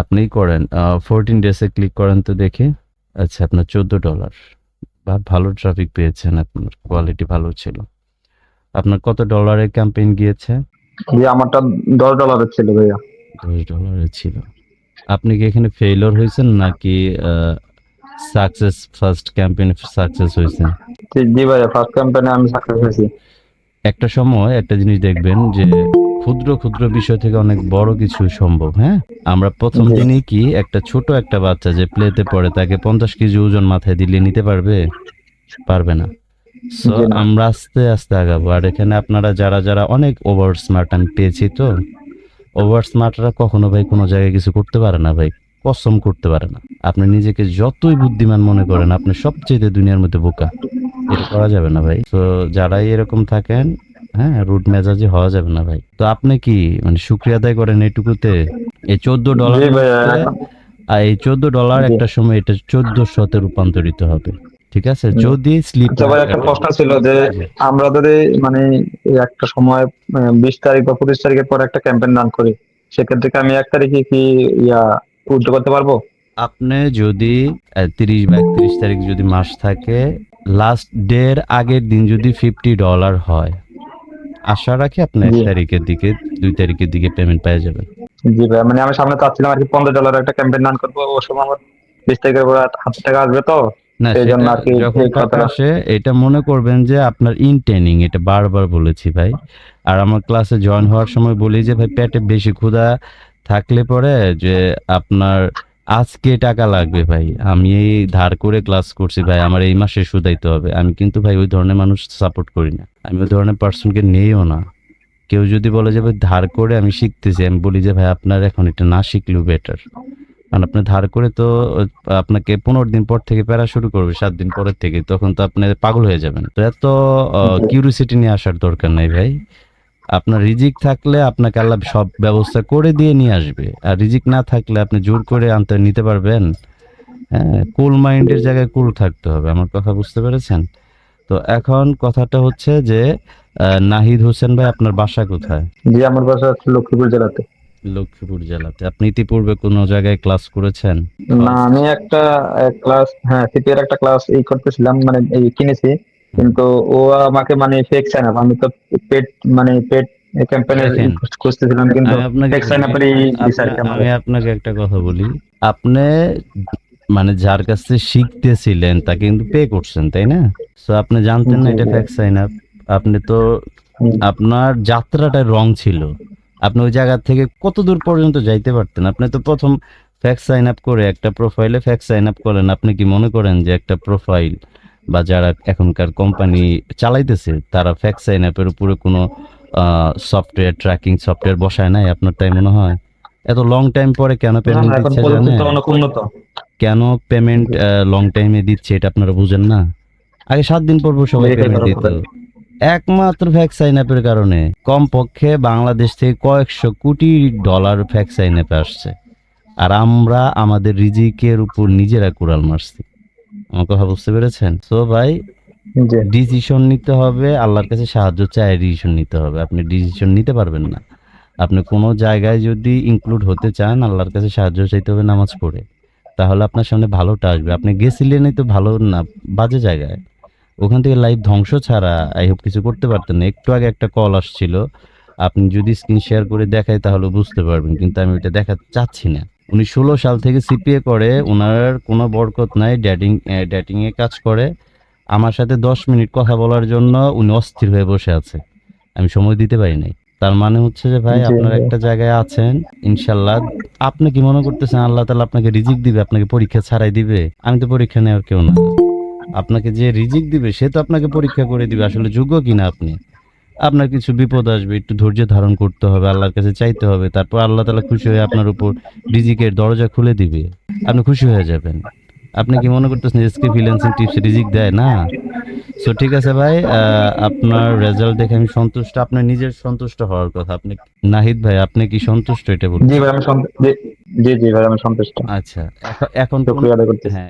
আপনি করেন। Fourteen ডেসে click করেন তো দেখি। আচ্ছা আপনার চোদ্দ ডলার বা ভালো ট্রাফিক পেয়েছেন আপনার কোয়ালিটি ভালো ছিল। আপনার কত ডলারের ক্যাম্পেইন গিয়েছে? আমারটা দশ ডলারের ছিল ভাইয়া। দশ ডলারের ছিল। আপনি কি এখানে ফেইলর হয়েছেন নাকি সাকসেস ফার্স্ট ক্যাম্পেইন সাকসেস হয়েছেন? জি জি ভাইয়া ফার্স্ট ক্যাম্পেইনে আমি সাকসেস হয়েছি। একটা সময় একটা জিনিস দেখবেন যে ক্ষুদ্র ক্ষুদ্র বিষয় থেকে অনেক বড় কিছু সম্ভব হ্যাঁ? আমরা প্রথম। দিনই কি একটা ছোট একটা বাচ্চা যে প্লেতে পড়ে তাকে পঞ্চাশ কেজি ওজন মাথায় দিলে নিতে পারবে? পারবে না। সো। আমরা আস্তে আস্তে আগাবো। আর এখানে আপনারা যারা যারা অনেক ওভার স্মার্ট আমি পেয়েছি তো ওভার স্মার্টরা কখনো ভাই কোনো জায়গায় কিছু করতে পারে না ভাই কসম করতে পারে না। আপনি নিজেকে যতই বুদ্ধিমান মনে করেন আপনি সবচেয়ে দুনিয়ার মধ্যে বোকা। এটা করা যাবে না ভাই। তো যারাই এরকম থাকেন হ্যাঁ রুট মেজাজি হওয়া যাবে না ভাই। তো আপনি কি মানে শুক্রিয়া আদায় করেন এইটুকুতে? এই চোদ্দ ডলার আর এই চোদ্দ ডলার একটা সময় এটা চোদ্দশোতে রূপান্তরিত হবে। ঠিক আছে? যদি স্লিপ আচ্ছা একটা প্রশ্ন ছিল যে আমরা যদি মানে একটা সময় বিশ তারিখ বা পঁচিশ তারিখের পর একটা ক্যাম্পেইন রান করি সেক্ষেত্রে আমি এক তারিখে কি ইয়া উইথড্র করতে পারব? আপনি যদি তিরিশ বা একত্রিশ তারিখ যদি মাস থাকে লাস্ট ডে এর আগের দিন যদি ফিফটি ডলার হয় আশা রাখি আপনি এক তারিখের দিকে দুই তারিখের দিকে পেমেন্ট পেয়ে যাবেন জি ভাই মানে আমি সামনে চাচ্ছিলাম আর কি পনেরো ডলার একটা ক্যাম্পেইন রান করব ও সময় আমার বিশ তারিখের পর হাজার টাকা আসবে তো না যখন আসে এটা মনে করবেন যে আপনার ইনটেনিং এটা বারবার বলেছি ভাই। আর আমার ক্লাসে জয়েন হওয়ার সময় বলি যে ভাই পেটে বেশি ক্ষুধা থাকলে পরে যে আপনার আজকে টাকা লাগবে ভাই। আমি এই ধার করে ক্লাস করছি ভাই আমার এই মাসে শুধাইতে হবে। আমি কিন্তু ভাই ওই ধরনের মানুষ সাপোর্ট করি না। আমি ওই ধরনের পার্সনকে নেইও না। কেউ যদি বলে যে ভাই ধার করে আমি শিখতেছি আমি বলি যে ভাই আপনার এখন এটা না শিখলেও বেটার কারণ আপনি ধার করে তো আপনাকে পনেরো দিন পর থেকে প্যারা শুরু করবে সাত দিন পরের থেকে। তখন তো আপনি পাগল হয়ে যাবেন। তো এত কিউরিসিটি নিয়ে আসার দরকার নাই ভাই। আপনার রিজিক থাকলে আপনাকে আল্লাহ সব ব্যবস্থা করে দিয়ে নিয়ে আসবে। আর রিজিক না থাকলে আপনি জোর করে আনতে নিতে পারবেন। হ্যাঁ কুল মাইন্ডের জায়গায় কুল থাকতে হবে আমার কথা বুঝতে পেরেছেন? তো এখন কথাটা হচ্ছে যে নাহিদ হোসেন ভাই আপনার বাসা কোথায়? জি আমার বাসা হচ্ছে লক্ষ্মীপুর জেলাতে। লক্ষ্মীপুর জেলাতে। আপনি ইতিপূর্বে কোনো জায়গায় ক্লাস করেছেন? না আমি একটা ক্লাস হ্যাঁ সিপিআর একটা ক্লাস এই করতেছিলাম মানে এই কিনেছি। কিন্তু ও আমাকে মানে ফেক সাইন আপ আমি তো পেট মানে পেড ক্যাম্পেইনের দেখেন, খুঁজতেছিলাম কিন্তু ফেক সাইন আপের এই দিছে আর কি আপনা- আমাকে। আমি আপনাকে একটা কথা বলি। আপনি মানে যার কাছ থেকে শিখতেছিলেন তাকে কিন্তু পে করছেন তাই না? সো আপনি জানতেন না এটা। ফ্যাক্ট সাইন আপ আপনি তো আপনার যাত্রাটা রং ছিল। আপনি ওই জায়গা থেকে কত দূর পর্যন্ত যাইতে পারতেন? আপনি তো প্রথম ফ্যাক্ট সাইন আপ করে একটা প্রোফাইলে ফ্যাক্ট সাইন আপ করেন। আপনি কি মনে করেন যে একটা প্রোফাইল বা যারা এখনকার কোম্পানি চালাইতেছে তারা ফ্যাক্ট সাইন আপের উপরে কোনো সফটওয়্যার ট্র্যাকিং সফটওয়্যার বসায় নাই আপনার তাই মনে হয়? এত লং টাইম পরে কেন পেমেন্ট দিচ্ছে জানেন? কেন পেমেন্ট লং টাইমে দিচ্ছে এটা আপনারা বুঝেন না? আগে সাত দিন পর সবাই পেমেন্ট দিত। একমাত্র ফ্যাক্স সাইন আপের কারণে কমপক্ষে বাংলাদেশ থেকে কয়েকশো কোটি ডলার ফ্যাক্স সাইন আপে আসছে। আর আমরা আমাদের রিজিকের উপর নিজেরা কুড়াল মারছি। আমার কথা বুঝতে পেরেছেন? তো ভাই ডিসিশন নিতে হবে আল্লাহর কাছে সাহায্য চাই ডিসিশন নিতে হবে। আপনি ডিসিশন নিতে পারবেন না। আপনি কোনো জায়গায় যদি ইনক্লুড হতে চান আল্লাহর কাছে সাহায্য চাইতে হবে নামাজ পড়ে। তাহলে আপনার সামনে ভালোটা আসবে। আপনি গেছিলেনই তো ভালো না বাজে জায়গায়। ওখান থেকে লাইভ ধ্বংস ছাড়া আই হোপ কিছু করতে পারতেন না। একটু আগে একটা কল আসছিল। আপনি যদি স্ক্রিন শেয়ার করে দেখাই তাহলে বুঝতে পারবেন। কিন্তু আমি ওইটা দেখাতে চাচ্ছি না। উনি ষোলো সাল থেকে সিপিএ করে ওনার কোনো বরকত নাই ড্যাটিং ড্যাটিংয়ে কাজ করে। আমার সাথে দশ মিনিট কথা বলার জন্য উনি অস্থির হয়ে বসে আছে। আমি সময় দিতে পারি নাই। তার মানে হচ্ছে যে ভাই আপনার একটা জায়গায় আছেন ইনশাল্লাহ। আপনি কি মনে করতেছেন আল্লাহ তালা আপনাকে রিজিক দিবে আপনাকে পরীক্ষা ছাড়াই দিবে? আমি তো পরীক্ষা নেওয়ার কেউ না। আপনাকে যে রিজিক দিবে সে তো আপনাকে পরীক্ষা করে দিবে। আসলে যোগ্য কিনা আপনি? আপনার কিছু বিপদ আসবে একটু ধৈর্য ধারণ করতে হবে আল্লাহর কাছে চাইতে হবে তারপর আল্লাহ তালা খুশি হয়ে আপনার উপর রিজিকের দরজা খুলে দিবে। আপনি খুশি হয়ে যাবেন। আপনি কি মনে করতেছেন এসকে ফ্রিল্যান্সিং টিপস রিজিক দেয়? না। সো ঠিক আছে ভাই আপনার রেজাল্ট দেখে আমি সন্তুষ্ট আপনার নিজের সন্তুষ্ট হওয়ার কথা। আপনি নাহিদ ভাই আপনি কি সন্তুষ্ট এটা বলুন? জি ভাই আমি সন্ত- জি- জি ভাই আমি সন্তুষ্ট। আচ্ছা এখন- শুক্রিয়া আদায় করতেছি। হ্যাঁ